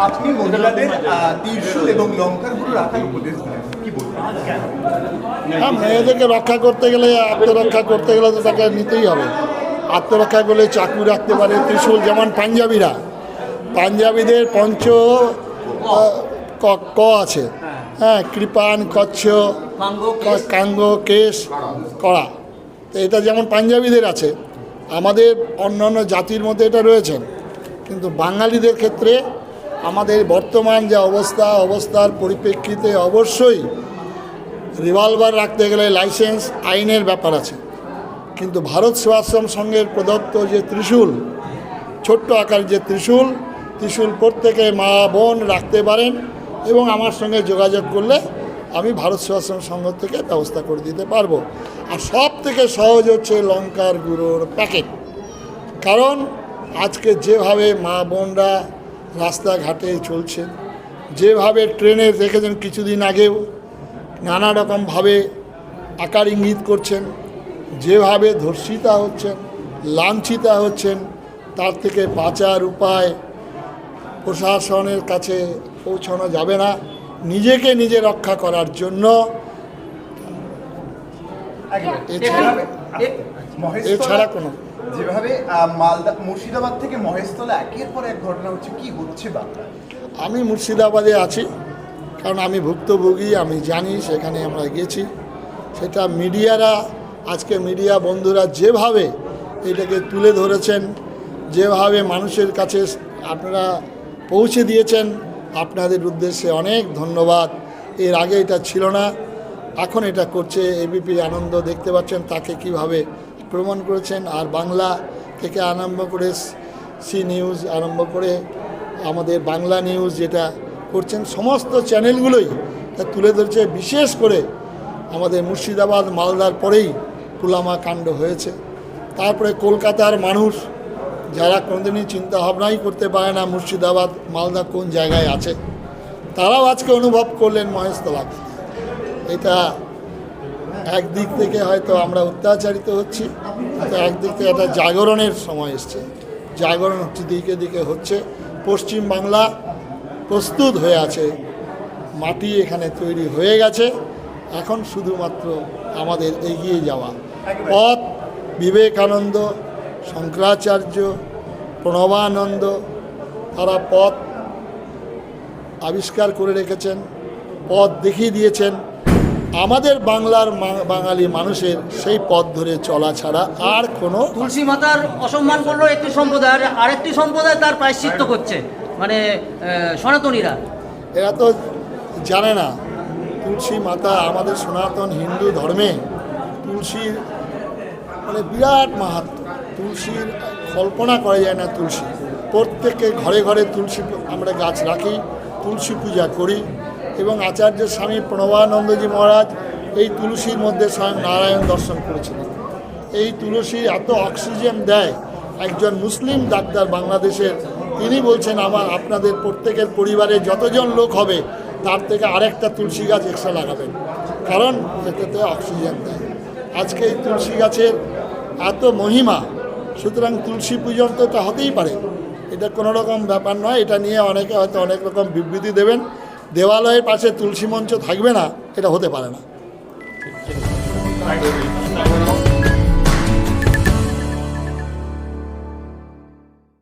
আপনি মহিলাদের আহ, এবং লঙ্কারগুলো রাখার উপদেশ দিলেন। হ্যাঁ মেয়েদেরকে রক্ষা করতে গেলে আত্মরক্ষা করতে গেলে তো তাকে নিতেই হবে। আত্মরক্ষা করলে চাকু রাখতে পারে ত্রিশূল যেমন পাঞ্জাবিরা। পাঞ্জাবিদের পঞ্চ ক- ক আছে। হ্যাঁ কৃপান কচ্ছ কাঙ্গ কেশ কড়া। তো এটা যেমন পাঞ্জাবিদের আছে আমাদের অন্যান্য জাতির মধ্যে এটা রয়েছে। কিন্তু বাঙালিদের ক্ষেত্রে আমাদের বর্তমান যে অবস্থা, অবস্থার পরিপ্রেক্ষিতে অবশ্যই রিভলভার রাখতে গেলে লাইসেন্স আইনের ব্যাপার আছে। কিন্তু ভারত সেবাশ্রম সংঘের প্রদত্ত যে ত্রিশূল, ছোট্ট আকার যে ত্রিশূল ত্রিশূল প্রত্যেকে মা বোন রাখতে পারেন এবং আমার সঙ্গে যোগাযোগ করলে আমি ভারত সেবাশ্রম সংঘ থেকে ব্যবস্থা করে দিতে পারব। আর সব থেকে সহজ হচ্ছে লঙ্কার গুঁড়োর প্যাকেট কারণ আজকে যেভাবে মা বোনরা রাস্তাঘাটে চলছে। যেভাবে ট্রেনে দেখেছেন কিছুদিন আগেও নানা রকমভাবে আকার ইঙ্গিত করছেন যেভাবে ধর্ষিতা হচ্ছেন লাঞ্ছিতা হচ্ছেন তার থেকে বাঁচার উপায় প্রশাসনের কাছে পৌঁছানো যাবে না। নিজেকে নিজে রক্ষা করার জন্য এছাড়া এছাড়া কোনো যেভাবে মালদা, মুর্শিদাবাদ থেকে মহেশতলা একের পর এক ঘটনা হচ্ছে, কি হচ্ছে বাংলায় আমি মুর্শিদাবাদে আছি, কারণ আমি ভুক্তভোগী, আমি জানি সেখানে আমরা গেছি। সেটা মিডিয়ারা, আজকে মিডিয়া বন্ধুরা যেভাবে এটাকে তুলে ধরেছেন, যেভাবে মানুষের কাছে আপনারা পৌঁছে দিয়েছেন, আপনাদের উদ্দেশ্যে অনেক ধন্যবাদ। এর আগে এটা ছিল না, এখন এটা করছে এবিপি আনন্দ দেখতে পাচ্ছেন, তাকে কীভাবে প্রমাণ করেছেন আর বাংলা থেকে আরম্ভ করে সি নিউজ আরম্ভ করে আমাদের বাংলা নিউজ যেটা করছেন, সমস্ত চ্যানেলগুলোই তা তুলে ধরছে, বিশেষ করে আমাদের মুর্শিদাবাদ, মালদার পরেই পুলামা কাণ্ড হয়েছে। তারপরে কলকাতার মানুষ যারা কোনোদিনই চিন্তা ভাবনাই করতে পারে না মুর্শিদাবাদ, মালদা কোন জায়গায় আছে, তারাও আজকে অনুভব করলেন মহেশতলাকে এটা একদিক থেকে হয়তো আমরা অত্যাচারিত হচ্ছি। একদিক থেকে একটা জাগরণের সময় এসছে। জাগরণ হচ্ছে দিকে দিকে হচ্ছে। পশ্চিম বাংলা প্রস্তুত হয়ে আছে। মাটি এখানে তৈরি হয়ে গেছে। এখন শুধুমাত্র আমাদের এগিয়ে যাওয়া। পথ বিবেকানন্দ, শঙ্করাচার্য, প্রণবানন্দ, তারা পথ আবিষ্কার করে রেখেছেন, পথ দেখিয়ে দিয়েছেন। আমাদের বাংলার বাঙালি মানুষের সেই পথ ধরে চলা ছাড়া আর কোনো তুলসী মাতার অসম্মান করল একটি সম্প্রদায় আর আরেকটি সম্প্রদায় তার প্রায়শ্চিত্ত করছে মানে সনাতনীরা। এরা তো জানে না তুলসী মাতা আমাদের সনাতন হিন্দু ধর্মে তুলসীর মানে বিরাট মাহাত্ম। তুলসীর কল্পনা করা যায় না তুলসী। প্রত্যেকে ঘরে ঘরে তুলসী আমরা গাছ রাখি তুলসী পূজা করি এবং আচার্য স্বামী প্রণবানন্দজি মহারাজ এই তুলসীর মধ্যে স্বয়ং নারায়ণ দর্শন করেছিলেন। এই তুলসী এত অক্সিজেন দেয়, একজন মুসলিম ডাক্তার বাংলাদেশের, তিনি বলছেন, আমার, আপনাদের প্রত্যেকের পরিবারে যতজন লোক হবে, তার থেকে আরেকটা তুলসী গাছ এক্সট্রা লাগাবেন। কারণ এটাতে অক্সিজেন দেয়। আজকে এই তুলসী গাছের এত মহিমা, সুতরাং তুলসী পূজন তো এটা হতেই পারে। এটা কোনো রকম ব্যাপার নয়, এটা নিয়ে অনেকে হয়তো অনেক রকম বিবৃতি দেবেন। দেওয়ালয়ের পাশে তুলসী মঞ্চ থাকবে না এটা হতে পারে না।